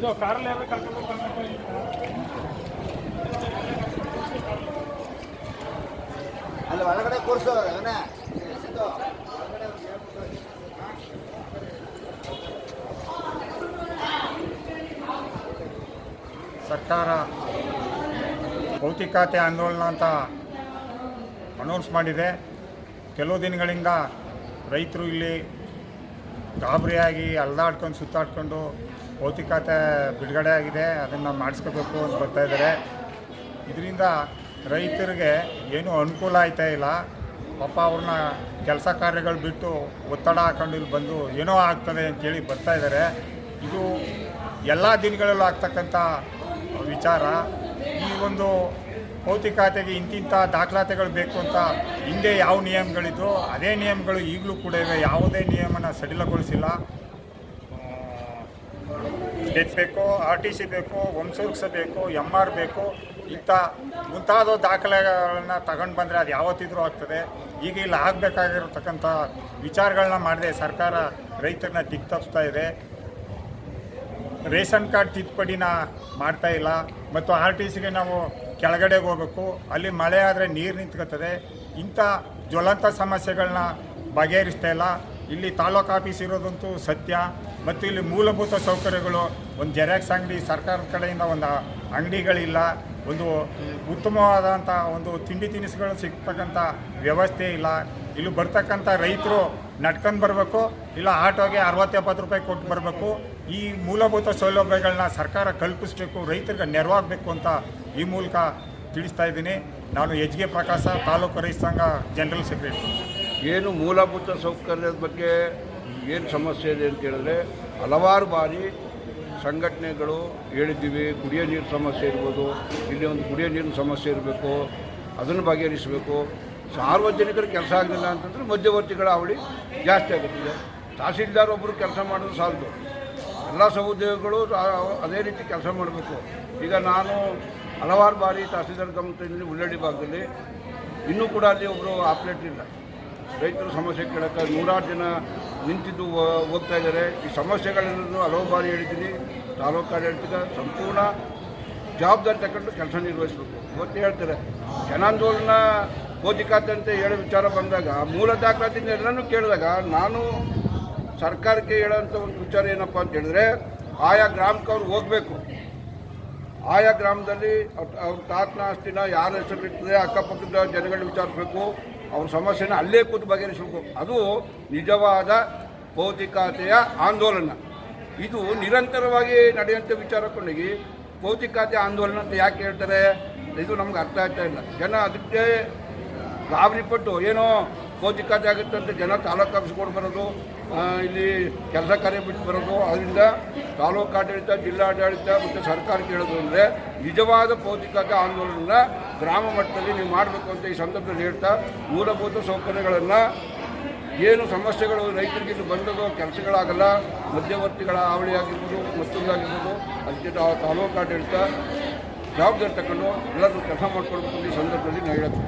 ಇದು ಕಾರಲ್ಲಿ ಅಲ್ಲಿ ಒಳಗಡೆ ಸರ್ಕಾರ ಭೌತಿಕತೆ ಆಂದೋಲನ ಅಂತ ಅನೌನ್ಸ್ ಮಾಡಿದೆ. ಕೆಲವು ದಿನಗಳಿಂದ ರೈತರು ಇಲ್ಲಿ ಗಾಬರಿಯಾಗಿ ಅಲ್ದಾಡ್ಕೊಂಡು ಸುತ್ತಾಡ್ಕೊಂಡು ಭೌತಿಕತೆ ಬಿಡುಗಡೆ ಆಗಿದೆ, ಅದನ್ನು ಮಾಡಿಸ್ಕೋಬೇಕು ಅಂತ ಬರ್ತಾ ಇದ್ದಾರೆ. ಇದರಿಂದ ರೈತರಿಗೆ ಏನೂ ಅನುಕೂಲ ಆಯ್ತಾ ಇಲ್ಲ. ಪಾಪ ಅವ್ರನ್ನ ಕೆಲಸ ಕಾರ್ಯಗಳು ಬಿಟ್ಟು ಒತ್ತಡ ಹಾಕೊಂಡು ಇಲ್ಲಿ ಬಂದು ಏನೋ ಆಗ್ತದೆ ಅಂತೇಳಿ ಬರ್ತಾ ಇದ್ದಾರೆ. ಇದು ಎಲ್ಲ ದಿನಗಳಲ್ಲೂ ಆಗ್ತಕ್ಕಂಥ ವಿಚಾರ. ಈ ಒಂದು ಭೌತಿಕತೆಗೆ ಇಂತಿಂಥ ದಾಖಲಾತಿಗಳು ಬೇಕು ಅಂತ ಹಿಂದೆ ಯಾವ ನಿಯಮಗಳಿದ್ರು ಅದೇ ನಿಯಮಗಳು ಈಗಲೂ ಕೂಡ ಇವೆ. ಯಾವುದೇ ನಿಯಮನ ಸಡಿಲಗೊಳಿಸಿಲ್ಲ. ಡೆತ್ ಬೇಕು, ಆರ್ ಟಿ ಸಿ ಬೇಕು ವಂಶವೃಕ್ಷ ಬೇಕು ಎಂ ಆರ್ ಬೇಕು, ಇಂಥ ಮುಂತಾದ ದಾಖಲೆಗಳನ್ನ ತಗೊಂಡು ಬಂದರೆ ಅದು ಯಾವತ್ತಿದ್ರೂ ಆಗ್ತದೆ. ಈಗ ಇಲ್ಲಿ ಆಗಬೇಕಾಗಿರತಕ್ಕಂಥ ವಿಚಾರಗಳನ್ನ ಮಾಡಿದೆ ಸರ್ಕಾರ ರೈತರನ್ನ ದಿಕ್ಕು ತಪ್ಪಿಸ್ತಾ ಇದೆ. ರೇಷನ್ ಕಾರ್ಡ್ ತಿದ್ದುಪಡಿನ ಮಾಡ್ತಾ ಇಲ್ಲ. ಮತ್ತು ಆರ್ ಟಿ ಸಿಗೆ ನಾವು ಕೆಳಗಡೆಗೆ ಹೋಗಬೇಕು. ಅಲ್ಲಿ ಮಳೆ ಆದರೆ ನೀರು ನಿಂತ್ಕೋತದೆ. ಇಂಥ ಜ್ವಲಂತ ಸಮಸ್ಯೆಗಳನ್ನ ಬಗೆಹರಿಸ್ತಾ ಇಲ್ಲ. ಇಲ್ಲಿ ತಾಲೂಕು ಆಫೀಸ್ ಇರೋದಂತೂ ಸತ್ಯ. ಮತ್ತು ಇಲ್ಲಿ ಮೂಲಭೂತ ಸೌಕರ್ಯಗಳು, ಒಂದು ಜೆರಾಕ್ಸ್ ಅಂಗಡಿ, ಸರ್ಕಾರದ ಕಡೆಯಿಂದ ಒಂದು ಅಂಗಡಿಗಳಿಲ್ಲ. ಒಂದು ಉತ್ತಮವಾದಂಥ ಒಂದು ತಿಂಡಿ ತಿನಿಸುಗಳು ಸಿಗ್ತಕ್ಕಂಥ ವ್ಯವಸ್ಥೆ ಇಲ್ಲ. ಇಲ್ಲಿ ಬರ್ತಕ್ಕಂಥ ರೈತರು ನಡ್ಕೊಂಡು ಬರಬೇಕು, ಇಲ್ಲ ಆಟೋಗೆ ಅರವತ್ತು ಎಪ್ಪತ್ತು ರೂಪಾಯಿ ಕೊಟ್ಟು ಬರಬೇಕು, ಈ ಮೂಲಭೂತ ಸೌಲಭ್ಯಗಳನ್ನ ಸರ್ಕಾರ ಕಲ್ಪಿಸಬೇಕು, ರೈತರಿಗೆ ನೆರವಾಗಬೇಕು ಅಂತ ಈ ಮೂಲಕ ತಿಳಿಸ್ತಾ ಇದ್ದೀನಿ. ನಾನು ಎಚ್ ಕೆ ಪ್ರಕಾಶ, ತಾಲೂಕು ರೈತ ಸಂಘ ಜನರಲ್ ಸೆಕ್ರೆಟರಿ. ಏನು ಮೂಲಭೂತ ಸೌಕರ್ಯದ ಬಗ್ಗೆ ಏನು ಸಮಸ್ಯೆ ಇದೆ ಅಂತ ಹೇಳಿದ್ರೆ, ಹಲವಾರು ಬಾರಿ ಸಂಘಟನೆಗಳು ಹೇಳಿದ್ದೀವಿ, ಕುಡಿಯೋ ನೀರು ಸಮಸ್ಯೆ ಇರ್ಬೋದು, ಇಲ್ಲಿ ಒಂದು ಕುಡಿಯೋ ನೀರಿನ ಸಮಸ್ಯೆ ಇರಬೇಕು, ಅದನ್ನು ಬಗೆಹರಿಸಬೇಕು. ಸಾರ್ವಜನಿಕರು ಕೆಲಸ ಆಗಲಿಲ್ಲ ಅಂತಂದರೆ ಮಧ್ಯವರ್ತಿಗಳ ಅವಳಿ ಜಾಸ್ತಿ ಆಗುತ್ತಿದೆ. ತಹಸೀಲ್ದಾರ್ ಒಬ್ಬರು ಕೆಲಸ ಮಾಡೋದು ಸಾಲದು. ಎಲ್ಲ ಸಹೋದ್ಯೋಗಿಗಳು ಅದೇ ರೀತಿ ಕೆಲಸ ಮಾಡಬೇಕು. ಈಗ ನಾನು ಹಲವಾರು ಬಾರಿ ತಹಸೀಲ್ದಾರ್ ಗಮನದಲ್ಲಿ ಉಳ್ಳಡಿ ಭಾಗದಲ್ಲಿ. ಇನ್ನೂ ಕೂಡ ಅಲ್ಲಿ ಒಬ್ಬರು ಆಪ್ರೇಟ್ ಇಲ್ಲ. ರೈತರ ಸಮಸ್ಯೆ ಕೇಳೋಕ್ಕೆ ನೂರಾರು ಜನ ನಿಂತಿದ್ದು ಹೋಗ್ತಾ ಇದ್ದಾರೆ. ಈ ಸಮಸ್ಯೆಗಳನ್ನು ಹಲವು ಬಾರಿ ಹೇಳಿದ್ದೀನಿ. ತಾಲೂಕು ಸಂಪೂರ್ಣ ಜವಾಬ್ದಾರಿ ತಗೊಂಡು ಕೆಲಸ ನಿರ್ವಹಿಸಬೇಕು. ಇವತ್ತು ಹೇಳ್ತಾರೆ, ಜನಾಂದೋಲನ ಖಾತೆ ಅಂತ ಹೇಳೋ ವಿಚಾರ ಬಂದಾಗ ಮೂಲ ದಾಖಲಾತಿಯಿಂದ ಎಲ್ಲನೂ ಕೇಳಿದಾಗ, ನಾನು ಸರ್ಕಾರಕ್ಕೆ ಹೇಳೋಂಥ ಒಂದು ವಿಚಾರ ಏನಪ್ಪ ಅಂತ ಹೇಳಿದ್ರೆ, ಆಯಾ ಗ್ರಾಮಕ್ಕೆ ಅವ್ರು ಹೋಗಬೇಕು. ಆಯಾ ಗ್ರಾಮದಲ್ಲಿ ಅವ್ರ ತಾತನ ಆಸ್ತಿನ ಯಾರ ಹೆಸರಿರ್ತದೆ ಅಕ್ಕಪಕ್ಕದ ಜನಗಳನ್ನ ವಿಚಾರಿಸಬೇಕು, ಅವ್ರ ಸಮಸ್ಯೆನ ಅಲ್ಲೇ ಕೂತು ಬಗೆಹರಿಸಬೇಕು. ಅದು ನಿಜವಾದ ಭೌತಿಕತೆಯ ಆಂದೋಲನ. ಇದು ನಿರಂತರವಾಗಿ ನಡೆಯುವಂಥ ವಿಚಾರ ಕೊಂಡೋಗಿ ಭೌತಿಕತೆ ಆಂದೋಲನ ಅಂತ ಯಾಕೆ ಹೇಳ್ತಾರೆ, ಇದು ನಮ್ಗೆ ಅರ್ಥ ಆಗ್ತಾ ಇಲ್ಲ. ಜನ ಅದಕ್ಕೆ ಗಾಬರಿಪಟ್ಟು ಏನೋ ಭೌತಿಕತೆ ಆಗುತ್ತೆ ಅಂತ ಜನ ತಾಲೂಕು ಆಫೀಸ್ ಕೊಟ್ಟು ಬರೋದು ಇಲ್ಲಿ ಕೆಲಸ ಕಾರ್ಯ ಬಿಟ್ಟು ಬರೋದು, ಅದರಿಂದ ತಾಲೂಕು ಆಡಳಿತ ಜಿಲ್ಲಾಡಳಿತ ಮತ್ತು ಸರ್ಕಾರ ಕೇಳೋದು ಅಂದರೆ ನಿಜವಾದ ಪೌಷ್ಟಿಕತೆ ಆಂದೋಲನ ಗ್ರಾಮ ಮಟ್ಟದಲ್ಲಿ ನೀವು ಮಾಡಬೇಕು ಅಂತ ಈ ಸಂದರ್ಭದಲ್ಲಿ ಹೇಳ್ತಾ, ಮೂಲಭೂತ ಸೌಕರ್ಯಗಳನ್ನು ಏನು ಸಮಸ್ಯೆಗಳು ರೈತರಿಗೆ ಬಂದದೋ ಕೆಲಸಗಳಾಗಲ್ಲ, ಮಧ್ಯವರ್ತಿಗಳ ಹಾವಳಿ ಆಗಿರ್ಬೋದು ಮತ್ತೊಂದಾಗಿರ್ಬೋದು ಅದಕ್ಕೆ ತಾಲೂಕು ಆಡಳಿತ ಜವಾಬ್ದಾರಿ ತಗೊಂಡು ಎಲ್ಲರೂ ಕೆಲಸ ಮಾಡ್ಕೊಳ್ಬೇಕು ಈ ಸಂದರ್ಭದಲ್ಲಿ ನಾನು ಹೇಳಕ್ಕೆ